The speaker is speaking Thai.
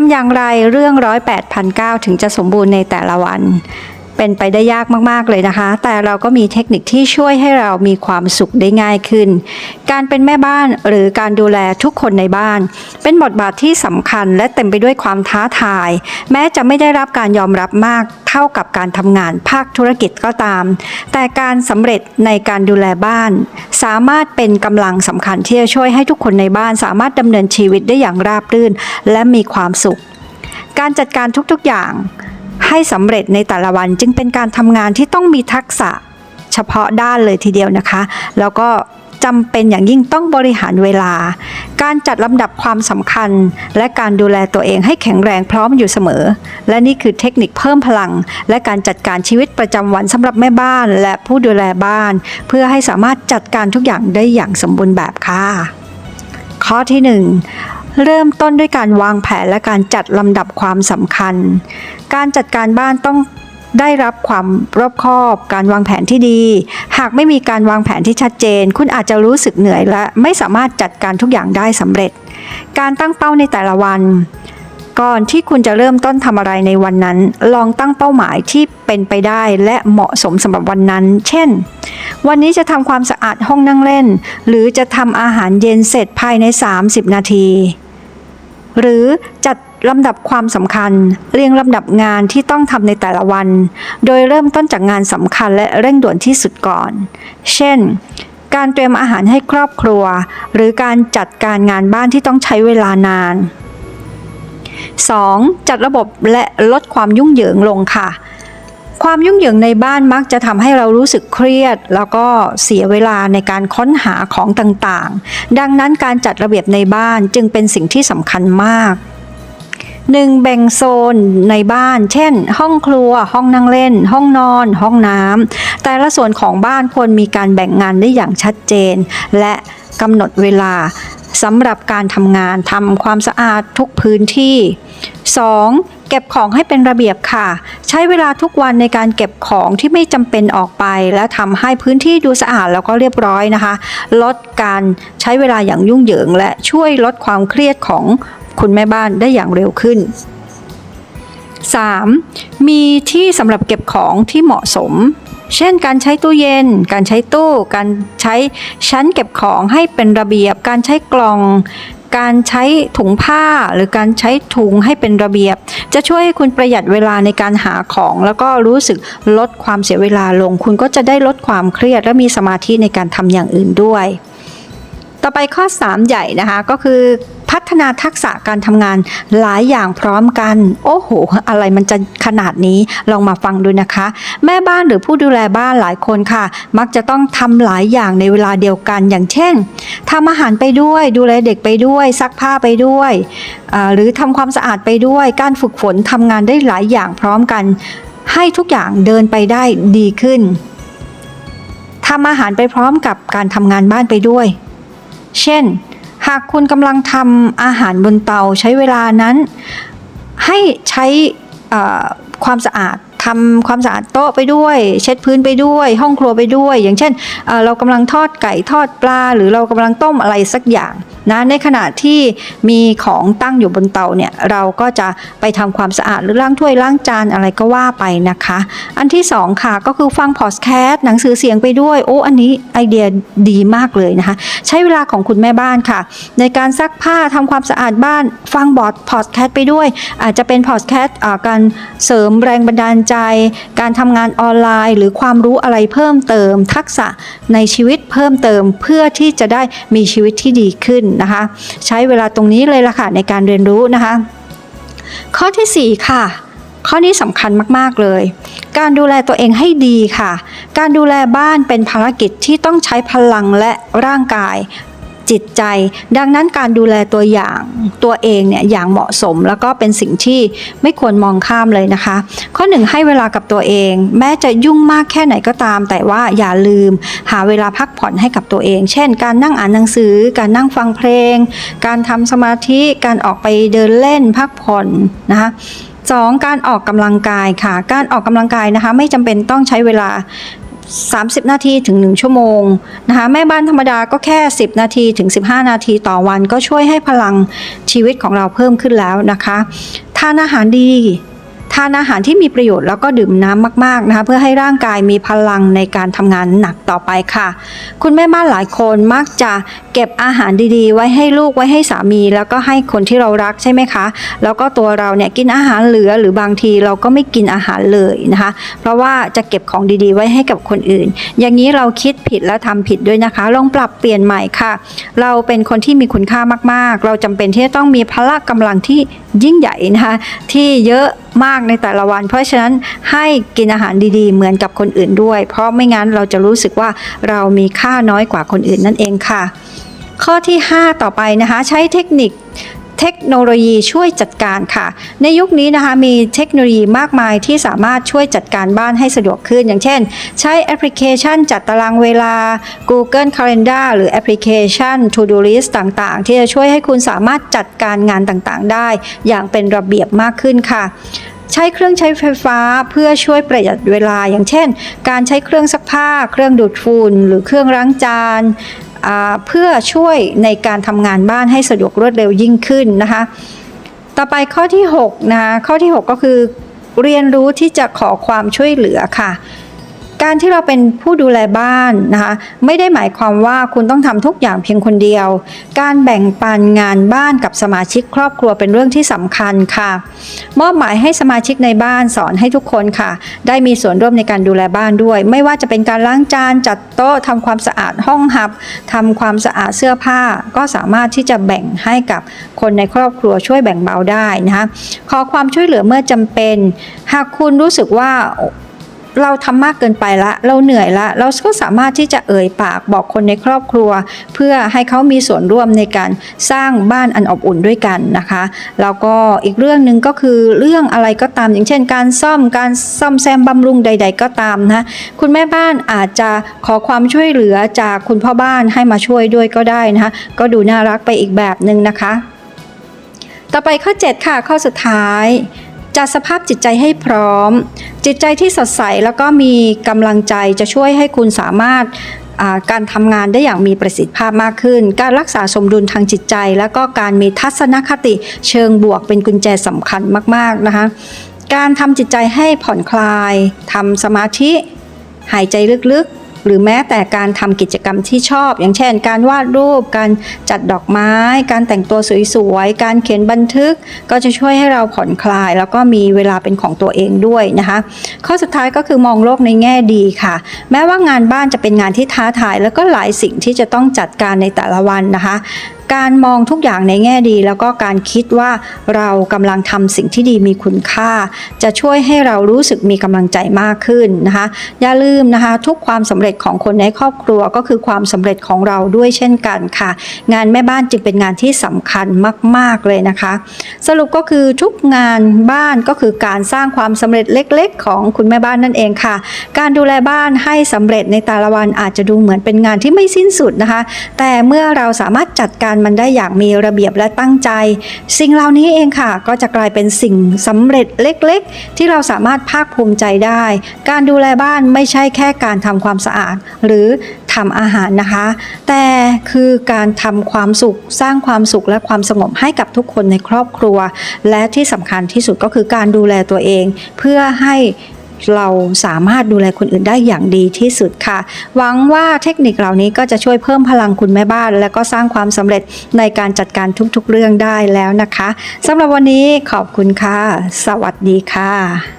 ทำอย่างไรเรื่องร้อยแปดพันเก้าถึงจะสมบูรณ์ในแต่ละวัน เป็นไปได้ยากมากๆเลยนะคะ แต่เราก็มีเทคนิคที่ช่วยให้เรามีความสุขได้ง่ายขึ้น การเป็นแม่บ้านหรือการดูแลทุกคนในบ้าน เป็นบทบาทที่สำคัญและเต็มไปด้วยความท้าทาย แม้จะไม่ได้รับการยอมรับมากเท่ากับการทำงานภาคธุรกิจก็ตาม แต่การสำเร็จในการดูแลบ้าน สามารถเป็นกำลังสำคัญที่จะช่วยให้ทุกคนในบ้านสามารถดำเนินชีวิตได้อย่างราบรื่น และมีความสุข การจัดการทุกๆอย่าง ให้สำเร็จในแต่ละวันจึงเป็นการทำงานที่ต้องมีทักษะเฉพาะด้านเลยทีเดียวนะคะ แล้วก็จำเป็นอย่างยิ่งต้องบริหารเวลา การจัดลำดับความสำคัญ และการดูแลตัวเองให้แข็งแรงพร้อมอยู่เสมอ และนี่คือเทคนิคเพิ่มพลัง และการจัดการชีวิตประจำวันสำหรับแม่บ้านและผู้ดูแลบ้าน เพื่อให้สามารถจัดการทุกอย่างได้อย่างสมบูรณ์แบบค่ะ ข้อที่หนึ่ง เริ่มต้นด้วยการวางแผนและการจัดลำดับความสำคัญ การจัดการบ้านต้องได้รับความรอบคอบ การวางแผนที่ดี หากไม่มีการวางแผนที่ชัดเจน คุณอาจจะรู้สึกเหนื่อยและไม่สามารถจัดการทุกอย่างได้สำเร็จ การตั้งเป้าในแต่ละวัน ก่อนที่คุณจะเริ่มต้นทำอะไรในวันนั้น ลองตั้งเป้าหมายที่เป็นไปได้และเหมาะสมสำหรับวันนั้น เช่น วันนี้จะทำความสะอาดห้องนั่งเล่น หรือจะทำอาหารเย็นเสร็จภายใน 30 นาที หรือจัดลำดับความสำคัญ เรียงลำดับงานที่ต้องทำในแต่ละวัน โดยเริ่มต้นจากงานสำคัญและเร่งด่วนที่สุดก่อน เช่น การเตรียมอาหารให้ครอบครัว หรือการจัดการงานบ้านที่ต้องใช้เวลานาน 2. จัดระบบและลดความยุ่งเหยิงลงค่ะ ความยุ่งเหยิงในบ้านมักจะทำให้เรารู้สึกเครียด แล้วก็เสียเวลาในการค้นหาของต่างๆ ดังนั้นการจัดระเบียบในบ้านจึงเป็นสิ่งที่สำคัญมาก 1. แบ่งโซนในบ้าน เช่น ห้องครัว ห้องนั่งเล่น ห้องนอน ห้องน้ำ แต่ละส่วนของบ้านควรมีการแบ่งงานได้อย่างชัดเจน และกำหนดเวลาสำหรับการทำงานทำความสะอาดทุกพื้นที่ 2. เก็บของให้เป็นระเบียบค่ะ ใช้เวลาทุกวันในการเก็บของที่ไม่จำเป็นออกไป และทำให้พื้นที่ดูสะอาดแล้วก็เรียบร้อยนะคะ ลดการใช้เวลาอย่างยุ่งเหยิง และช่วยลดความเครียดของคุณแม่บ้านได้อย่างเร็วขึ้น 3. มีที่สำหรับเก็บของที่เหมาะสม เช่น การใช้ตู้เย็น การใช้ตู้ การใช้ชั้นเก็บของให้เป็นระเบียบ การใช้กล่อง การใช้ถุงผ้าหรือการใช้ถุงให้เป็นระเบียบ จะช่วยให้คุณประหยัดเวลาในการหาของ แล้วก็รู้สึกลดความเสียเวลาลง คุณก็จะได้ลดความเครียด และมีสมาธิในการทำอย่างอื่นด้วย ต่อไปข้อ 3 ใหญ่นะคะก็คือ พัฒนาทักษะการทำงานหลายอย่างพร้อมกัน โอ้โห อะไรมันจะขนาดนี้ลองมาฟังดูนะคะ แม่บ้านหรือผู้ดูแลบ้านหลายคนค่ะ มักจะต้องทำหลายอย่างในเวลาเดียวกันอย่างเช่นทำอาหารไปด้วยดูแลเด็กไปด้วย ซักผ้าไปด้วยหรือทำความสะอาดไปด้วย การฝึกฝนทำงานได้หลายอย่างพร้อมกัน ให้ทุกอย่างเดินไปได้ดีขึ้นทำอาหารไปพร้อมกับการทำงานบ้านไปด้วย เช่น หากคุณกำลังทำอาหารบนเตาใช้เวลานั้น ให้ใช้ความสะอาดทำความสะอาดโต๊ะไปด้วย เช็ดพื้นไปด้วย ห้องครัวไปด้วย อย่างเช่น เรากำลังทอดไก่ทอดปลา หรือเรากำลังต้มอะไรสักอย่าง นะในขณะที่มีของตั้งอยู่บนเตาเนี่ยเราก็จะไปทำความสะอาดหรือล้างถ้วยล้างจานอะไรก็ว่าไปนะคะ อันที่สองค่ะก็คือฟังพอดแคสต์หนังสือเสียงไปด้วยโอ้อันนี้ไอเดียดีมากเลยนะคะ ใช้เวลาของคุณแม่บ้านค่ะ ในการซักผ้าทำความสะอาดบ้าน ฟังบอดพอดแคสต์ไปด้วย อาจจะเป็นพอดแคสต์การเสริมแรงบันดาลใจ การทำงานออนไลน์ หรือความรู้อะไรเพิ่มเติม ทักษะในชีวิตเพิ่มเติมเพื่อที่จะได้มีชีวิตที่ดีขึ้นนะคะ ใช้เวลาตรงนี้เลยล่ะค่ะในการเรียนรู้นะคะ ข้อทีสี่ 4 ค่ะข้อนี้สำคัญมาก ๆ เลย การดูแลตัวเองให้ดีค่ะ การดูแลบ้านเป็นภารกิจที่ต้องใช้พลังและร่างกาย จิตใจ ดังนั้นการดูแลตัวอย่างตัวเองเนี่ยอย่างเหมาะสม แล้วก็เป็นสิ่งที่ไม่ควรมองข้ามเลยนะคะ ข้อหนึ่งให้เวลากับตัวเอง แม้จะยุ่งมากแค่ไหนก็ตาม แต่ว่าอย่าลืม หาเวลาพักผ่อนให้กับตัวเอง เช่น การนั่งอ่านหนังสือ การนั่งฟังเพลง การทำสมาธิการออกไปเดินเล่นพักผ่อนนะคะสองการออกกำลังกายค่ะ การออกกำลังกายนะคะ ไม่จำเป็นต้องใช้เวลา 30 นาทีถึง 1 ชั่วโมงนะคะแม่บ้านธรรมดาก็แค่ 10 นาทีถึง 15 นาทีต่อวัน ก็ช่วยให้พลังชีวิตของเราเพิ่มขึ้นแล้วนะคะ ทานอาหารดี ทานอาหารที่มีประโยชน์แล้วก็ดื่มน้ำมากๆนะคะเพื่อให้ร่างกายมีพลังในการทำงานหนักต่อไปค่ะ คุณแม่บ้านหลายคนมักจะเก็บอาหารดีๆ ไว้ให้ลูกไว้ให้สามี แล้วก็ให้คนที่เรารักใช่ไหมคะ แล้วก็ตัวเราเนี่ยกินอาหารเหลือหรือบางทีเราก็ไม่กินอาหารเลยนะคะ เพราะว่าจะเก็บของดีๆ ไว้ให้กับคนอื่น อย่างนี้เราคิดผิดและทำผิดด้วยนะคะ ลองปรับเปลี่ยนใหม่ค่ะ เราเป็นคนที่มีคุณค่ามากๆ เราจำเป็นที่จะต้องมีพละกำลังที่ยิ่งใหญ่นะคะที่เยอะมากในแต่ละวัน เพราะฉะนั้นให้กินอาหารดีๆ เหมือนกับคนอื่นด้วย เพราะไม่งั้นเราจะรู้สึกว่าเรามีค่าน้อยกว่าคนอื่นนั่นเองค่ะ ข้อที่ 5 ต่อไปนะคะใช้เทคนิคเทคโนโลยีช่วยจัดการค่ะ ในยุคนี้นะคะมีเทคโนโลยีมากมายที่สามารถช่วยจัดการบ้านให้สะดวกขึ้น อย่างเช่น ใช้แอปพลิเคชันจัดตารางเวลา Google Calendar หรือแอปพลิเคชัน To Do List ต่างๆ ที่จะช่วยให้คุณสามารถจัดการงานต่างๆ ได้ อย่างเป็นระเบียบมากขึ้นค่ะ ใช้เครื่องใช้ไฟฟ้าเพื่อช่วยประหยัดเวลา อย่างเช่น การใช้เครื่องซักผ้า เครื่องดูดฝุ่นหรือเครื่องล้างจานเพื่อช่วยในการทำงานบ้านให้สะดวกรวดเร็วยิ่งขึ้นนะคะ ต่อไปข้อที่6นะคะข้อที่ 6 ก็คือ เรียนรู้ที่จะขอความช่วยเหลือค่ะ การที่เราเป็นผู้ดูแลบ้านนะคะไม่ได้หมายความว่าคุณต้องทำทุกอย่างเพียงคนเดียว การแบ่งปันงานบ้านกับสมาชิกครอบครัวเป็นเรื่องที่สำคัญค่ะ มอบหมายให้สมาชิกในบ้านสอนให้ทุกคนค่ะ ได้มีส่วนร่วมในการดูแลบ้านด้วย ไม่ว่าจะเป็นการล้างจานจัดโต๊ะทำความสะอาดห้องหับทำความสะอาดเสื้อผ้า ก็สามารถที่จะแบ่งให้กับคนในครอบครัวช่วยแบ่งเบาได้นะคะขอความช่วยเหลือเมื่อจำเป็น หากคุณรู้สึกว่า เราทำมากเกินไปละ เราเหนื่อยละ เราก็สามารถที่จะเอ่ยปากบอกคนในครอบครัว เพื่อให้เขามีส่วนร่วมในการสร้างบ้านอันอบอุ่นด้วยกันนะคะแล้วก็อีกเรื่องหนึ่งก็คือเรื่องอะไรก็ตามอย่างเช่น การซ่อมการซ่อมแซมบำรุงใด ๆ ก็ตามนะคุณแม่บ้านอาจจะขอความช่วยเหลือจากคุณพ่อบ้านให้มาช่วยด้วยก็ได้นะคะก็ดูน่ารักไปอีกแบบหนึ่งนะคะ ต่อไปข้อ 7 ค่ะข้อสุดท้าย จัดสภาพจิตใจให้พร้อม จิตใจที่สดใสแล้วก็มีกำลังใจจะช่วยให้คุณสามารถการทำงานได้อย่างมีประสิทธิภาพมากขึ้น การรักษาสมดุลทางจิตใจ แล้วก็การมีทัศนคติเชิงบวกเป็นกุญแจสำคัญมากๆนะคะ การทำจิตใจให้ผ่อนคลายทำสมาธิ หายใจลึกๆ หรือแม้แต่การทำกิจกรรมที่ชอบ อย่างเช่น การวาดรูป การจัดดอกไม้ การแต่งตัวสวยๆ การเขียนบันทึก ก็จะช่วยให้เราผ่อนคลาย แล้วก็มีเวลาเป็นของตัวเองด้วยนะคะ ข้อสุดท้ายก็คือมองโลกในแง่ดีค่ะ แม้ว่างานบ้านจะเป็นงานที่ท้าทาย แล้วก็หลายสิ่งที่จะต้องจัดการในแต่ละวันนะคะ การมองทุกอย่างในแง่ดี แล้วก็การคิดว่าเรากำลังทำสิ่งที่ดีมีคุณค่า จะช่วยให้เรารู้สึกมีกำลังใจมากขึ้นนะคะ อย่าลืมนะคะ ทุกความสำเร็จของคนในครอบครัวก็คือความสำเร็จของเราด้วยเช่นกันค่ะ งานแม่บ้านจึงเป็นงานที่สำคัญมาก ๆ เลยนะคะ สรุปก็คือทุกงานบ้านก็คือการสร้างความสำเร็จเล็ก ๆ ของคุณแม่บ้านนั่นเองค่ะ การดูแลบ้านให้สำเร็จในแต่ละวันอาจจะดูเหมือนเป็นงานที่ไม่สิ้นสุดนะคะ แต่เมื่อเราสามารถจัดการมันได้อย่างมีระเบียบและตั้งใจ สิ่งเหล่านี้เองค่ะ ก็จะกลายเป็นสิ่งสำเร็จเล็กๆ ที่เราสามารถภาคภูมิใจได้ การดูแลบ้านไม่ใช่แค่การทำความสะอาด หรือทำอาหารนะคะ แต่คือการทำความสุขสร้างความสุขและความสงบให้กับทุกคนในครอบครัว และที่สำคัญที่สุดก็คือการดูแลตัวเอง เพื่อให้ เราสามารถดูแลคนอื่นได้อย่างดีที่สุดค่ะ หวังว่าเทคนิคเหล่านี้ก็จะช่วยเพิ่มพลังคุณแม่บ้าน และก็สร้างความสำเร็จในการจัดการทุกๆเรื่องได้แล้วนะคะสำหรับวันนี้ขอบคุณค่ะ สวัสดีค่ะ